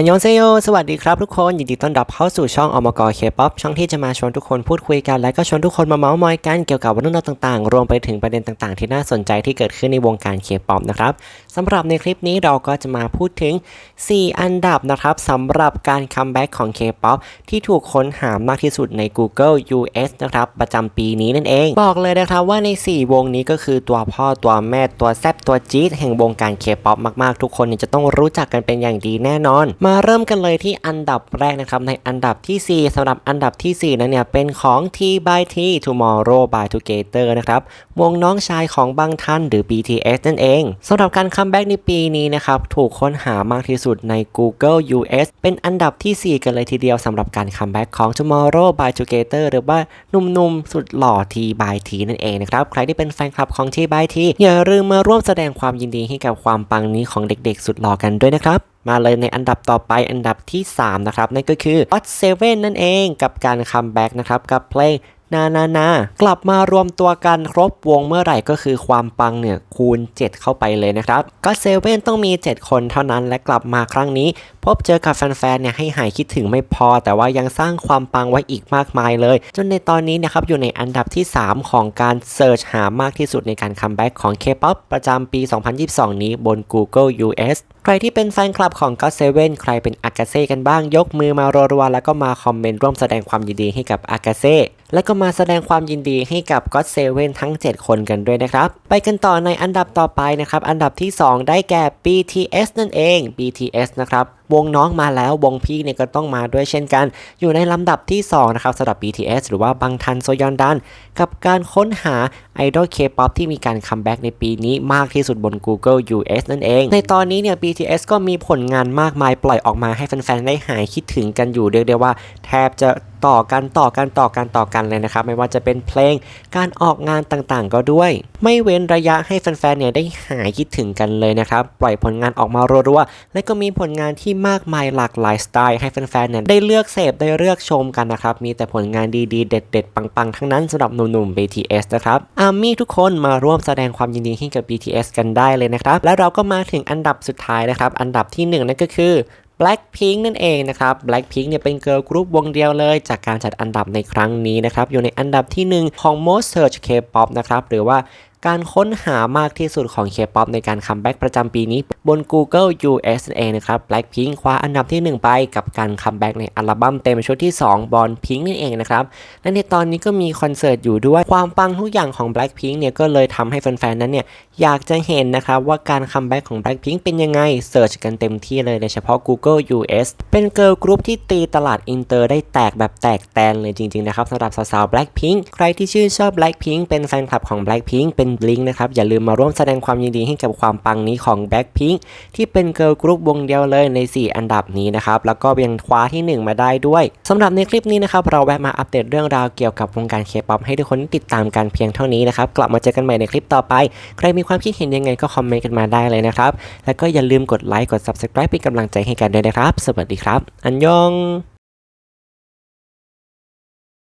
อันยองเซโย สวัสดีครับทุกคน ยินดีต้อนรับเข้าสู่ช่องอมกเคป๊อปช่องที่จะมาชวนทุกคนพูดคุยกัน และก็ชวนทุกคนมาเมาส์มอยกันเกี่ยวกับเรื่องราวต่างๆ รวมไปถึงประเด็นต่างๆ ที่น่าสนใจที่เกิดขึ้นในวงการเคป๊อปนะครับสำหรับในคลิปนี้เราก็จะมาพูดถึง 4 อันดับนะครับสำหรับการคัมแบ็กของ K-POP ที่ถูกค้นหามากที่สุดใน Google US นะครับประจำปีนี้นั่นเอง บอกเลยนะครับว่าใน 4 วงนี้ก็คือตัวพ่อตัวแม่ตัวแซบตัวจี๊ดแห่งวงการ K-POP มากๆ ทุกคนจะต้องรู้จักกันเป็นอย่างดีแน่นอนมาาเริ่มกันเลยที่อันดับแรกนะครับในอันดับทีสี่4สำหรับอันดับทีสี่ 4 นั้นเนี่ยเป็นของ T by T Tomorrow by Together นะครับวงน้องชายของบางท่านหรือ BTS นั่นเองสำหรับการคัมแบ็กในปีนี้นะครับถูกค้นหามากที่สุดใน Google US เป็นอันดับทีสี่4 กันเลยทีเดียวสำหรับการคัมแบ็กของ Tomorrow by Together หรือว่าหนุ่มๆสุดหล่อ T by T นั่นเองนะครับใครที่เป็นแฟนคลับของ T by T อย่าลืมมาร่วมแสดงความยินดีให้กับความปังนี้ของเด็กๆ สุดหล่อกันด้วยนะครับ มาเลยในอันดับต่อไปอันดับที่ 3 นะครับ นั่นก็คือ Hot 7นั่นเองกับการคัมแบ็กนะครับ กับเพลง นานานากลับมารวมตัวกันครบวงเมื่อไหร่ก็คือความปังเนี่ยคูณ 7 เข้าไปเลยนะครับก็เซเว่นต้องมี 7 คนเท่านั้นและกลับมาครั้งนี้ พบเจอกับแฟนๆเนี่ยให้หายคิดถึงไม่พอ แต่ว่ายังสร้างความปังไว้อีกมากมายเลย จนในตอนนี้นะครับอยู่ในอันดับที่ 3 ของการเสิร์ชหามากที่สุดในการคัมแบ็กของ K-POP ประจำปี 2022 นี้บน Google US ใครที่เป็นแฟนคลับของ God Seven ใครเป็นอากาเซ่กันบ้างยกมือมารัวๆแล้วก็มาคอมเมนต์ร่วมแสดงความยินดีให้กับอากาเซ่และก็มาแสดงความยินดีให้กับ God Seven ทั้ง 7 คนกันด้วยนะครับ ไปกันต่อในอันดับต่อไปนะครับ อันดับที่ 2 ได้แก่ BTS นั่นเอง BTS นะครับ วงน้องมาแล้ววงพี่เนี่ยก็ต้องมาด้วยเช่นกัน อยู่ในลำดับที่2นะครับสำหรับ BTS หรือว่าบังทันโซยอนดัน กับการค้นหาไอดอล K-POP ที่มีการคัมแบ็กในปีนี้มากที่สุดบน Google US นั่นเอง ในตอนนี้เนี่ย BTS ก็มีผลงานมากมายปล่อยออกมาให้แฟนๆ ได้หายคิดถึงกันอยู่เรียกได้ว่าแทบจะต่อกันต่อกันต่อกันต่อกันเลยนะครับ ไม่ว่าจะเป็นเพลงการออกงานต่างๆ ก็ด้วย ไม่เว้นระยะให้แฟนๆเนี่ยได้หายคิดถึงกันเลยนะครับ ปล่อยผลงานออกมารัวๆและก็มีผลงานที่มากมายหลากหลายสไตล์ให้แฟนๆเนี่ยได้เลือกเสพได้เลือกชมกันนะครับ มีแต่ผลงานดีๆ เด็ด ๆ ปังๆ ทั้งนั้นสำหรับหนุ่มๆ BTS นะครับอาร์มี่ทุกคนมาร่วมแสดงความยินดีให้กับ BTS กันได้เลยนะครับ แล้วเราก็มาถึงอันดับสุดท้ายนะครับ อันดับที่หนึ่งนั่นก็คือ Blackpink นั่นเองนะครับ Blackpink เนี่ยเป็นเกิร์ลกรุ๊ปวงเดียวเลย จากการจัดอันดับในครั้งนี้นะครับ อยู่ในอันดับที่ 1 ของ Most Search K-pop นะครับ หรือว่า การค้นหามากที่สุดของ K-pop ในการคัมแบ็กประจำปีนี้ บน Google US นั่นะครับ Blackpink คว้าอันดับที่ 1 ไปกับการคัมแบ็กในอัลบั้มเต็มชุดที่2 b o n Pink นั่นเองนะครับ และในตอนนี้ก็มีคอนเสิร์ตอยู่ด้วยความปังทุกอย่างของ Blackpink เนี่ยก็เลยทำให้แฟนๆนั้นเนี่ยอยากจะเห็นนะครับว่าการคัมแบ็กของ Blackpink เป็นยังไงเสิร์ชกันเต็มที่เลยโดยเฉพาะ Google US เป็นเกิร์ลกรุ๊ปที่ตีตลาดอินเตอร์ได้แตกแบบแตกแตนเลยจริงๆนะครับสำหรับสาวๆ Blackpink ใครที่ชื่นชอบ Blackpink เป็นแฟนคลับของ Blackpink เป็น Blink นะครับ อย่าลืมมาร่วมแสดงความยินดีให้กับความปังนี้ของ Blackpink ที่เป็นเกิร์ลกรุ๊ปวงเดียวเลยใน 4 อันดับนี้นะครับ แล้วก็ยังคว้าที่ 1 มาได้ด้วยสำหรับในคลิปนี้นะครับ เราแวะมาอัปเดตเรื่องราวเกี่ยวกับวงการเคป๊อปให้ทุกคนติดตามกันเพียงเท่านี้นะครับ กลับมาเจอกันใหม่ในคลิปต่อไป ใครมีความคิดเห็นยังไงก็คอมเมนต์กันมาได้เลยนะครับแล้วก็อย่าลืมกดไลค์กด Subscribe เป็นกำลังใจให้กันด้วยนะครับ สวัสดีครับ อันยอง